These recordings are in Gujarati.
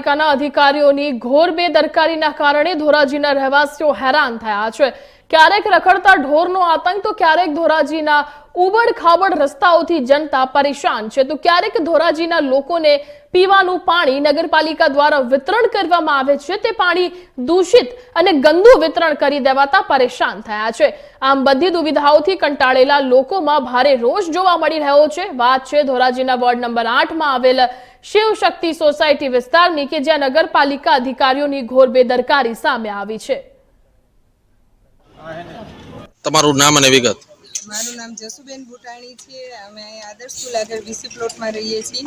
નગરપાલિકાના અધિકારીઓની ઘોર બેદરકારીના કારણે ધોરાજીના રહેવાસીઓ હેરાન થયા છે. ક્યારેક રખડતા ઢોરનો આતંક, તો ક્યારેક ધોરાજીના ઉબડ ખાબડ રસ્તાઓથી જનતા પરેશાન છે. તો ક્યારેક ધોરાજીના લોકોને પીવાનું પાણી નગરપાલિકા દ્વારા વિતરણ કરવામાં આવે છે. તે પાણી દૂષિત અને ગંદુ વિતરણ કરી દેવાતા પરેશાન થયા છે. આમ બધી દુવિધાઓથી કંટાળેલા લોકોમાં ભારે રોષ જોવા મળી રહ્યો છે. વાત છે ધોરાજીના વોર્ડ નંબર આઠમાં આવેલ શિવ શક્તિ સોસાયટી વિસ્તારની, કે જ્યાં નગરપાલિકા અધિકારીઓની ઘોર બેદરકારી સામે આવી છે. તમારું નામ અને વિગત. મારું નામ જસુબેન બુટાણી છે. અમે આદર્શ સ્કૂલ આગળ વીસી પ્લોટમાં રહીએ છીએ.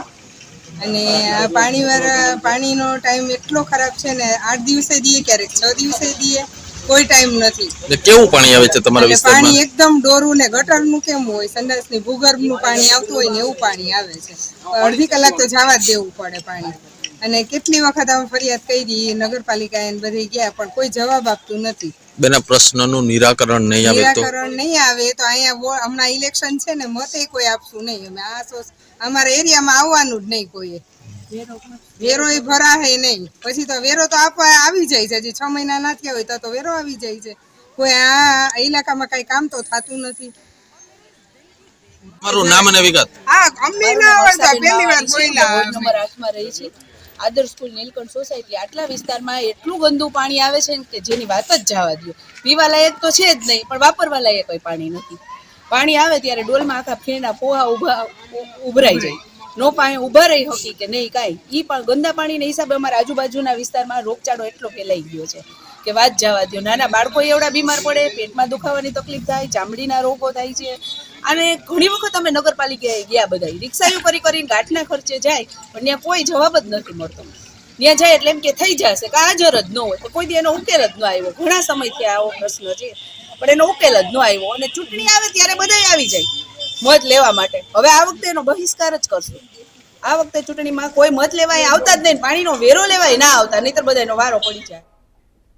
અને આ પાણીવાળા પાણીનો ટાઈમ એટલો ખરાબ છે ને આઠ દિવસે દઈએ ક્યારેક છ દિવસે દઈએ કોઈ ટાઈમ નથી. કેવું પાણી આવે છે તમારા વિસ્તારમાં? પાણી એકદમ ડોરું ને ગટરનું કેમ હોય? સંડાસની ભૂગર્ભનું પાણી આવતું હોય ને એવું પાણી આવે છે. અડધી કલાક તો જવા જ દેવું પડે પાણી. અને કેટલી વખત અમે ફરિયાદ કરી નગરપાલિકાએ બધે ગયા પણ કોઈ જવાબ આપતું નથી. બેના પ્રશ્નનું નિરાકરણ નહીં આવે તો? નિરાકરણ નહીં આવે તો અહીંયા હમણાં ઇલેક્શન છે ને મતે કોઈ આપશું નહીં અમે. આ અમારા એરિયામાં આવવાનું જ નહીં કોઈએ. વેરો એ ભરાશે નહીં. પછી તો વેરો તો આપવા આવી જાય છે. હજી છ મહિના ના થયા હોય તો તો વેરો આવી જાય છે. કોઈ આ ઇલાકામાં કઈ કામ તો થતું નથી. મારું નામ અને વિગત. હા અમને ના આવડતા પહેલી વાર વોર્ડ નંબર આઠમાં રહી છે. આદર્શ સ્કૂલ નીલકંઠ સોસાયટી આટલા વિસ્તારમાં એટલું ગંદુ પાણી આવે છે કે જેની વાત જ જવા દો પીવા લાયક તો છે જ નહીં, પણ વાપરવા લાયક કોઈ પાણી નથી. પાણી આવે ત્યારે ડોલમાં આખા ફીણના પોહા ઊભા ઉભરાઈ જાય. નો પાણી ઊભા રહી હોકી કે નહીં કાંઈ. એ પણ ગંદા પાણીના હિસાબે અમારા આજુબાજુના વિસ્તારમાં રોગચાળો એટલો ફેલાઈ ગયો છે કે વાત જવા દો નાના બાળકો એવડા બીમાર પડે, પેટમાં દુખાવાની તકલીફ થાય, ચામડીના રોગો થાય છે અને ઘણી વખત અમે નગરપાલિકાએ ગયા બધા રિક્ષાઓ કરી કરીને ગાંઠના ખર્ચે જાય, પણ ત્યાં કોઈ જવાબ જ નથી મળતો. ત્યાં જાય એટલે એમ કે થઈ જશે, કે હાજર જ ન હોય. તો કોઈ દી એનો ઉકેલ જ ન આવ્યો. ઘણા સમયથી આવો પ્રશ્ન છે, પણ એનો ઉકેલ જ ન આવ્યો. અને ચૂંટણી આવે ત્યારે બધા આવી જાય, મત લેવા માટે. હવે આ વખતે એનો બહિષ્કાર જ કરશું. આ વખતે ચૂંટણીમાં કોઈ મત લેવાય, આવતા જ નહીં. પાણીનો વેરો લેવાય, ના આવતા. નહીતર બધાનો વારો પડી જાય.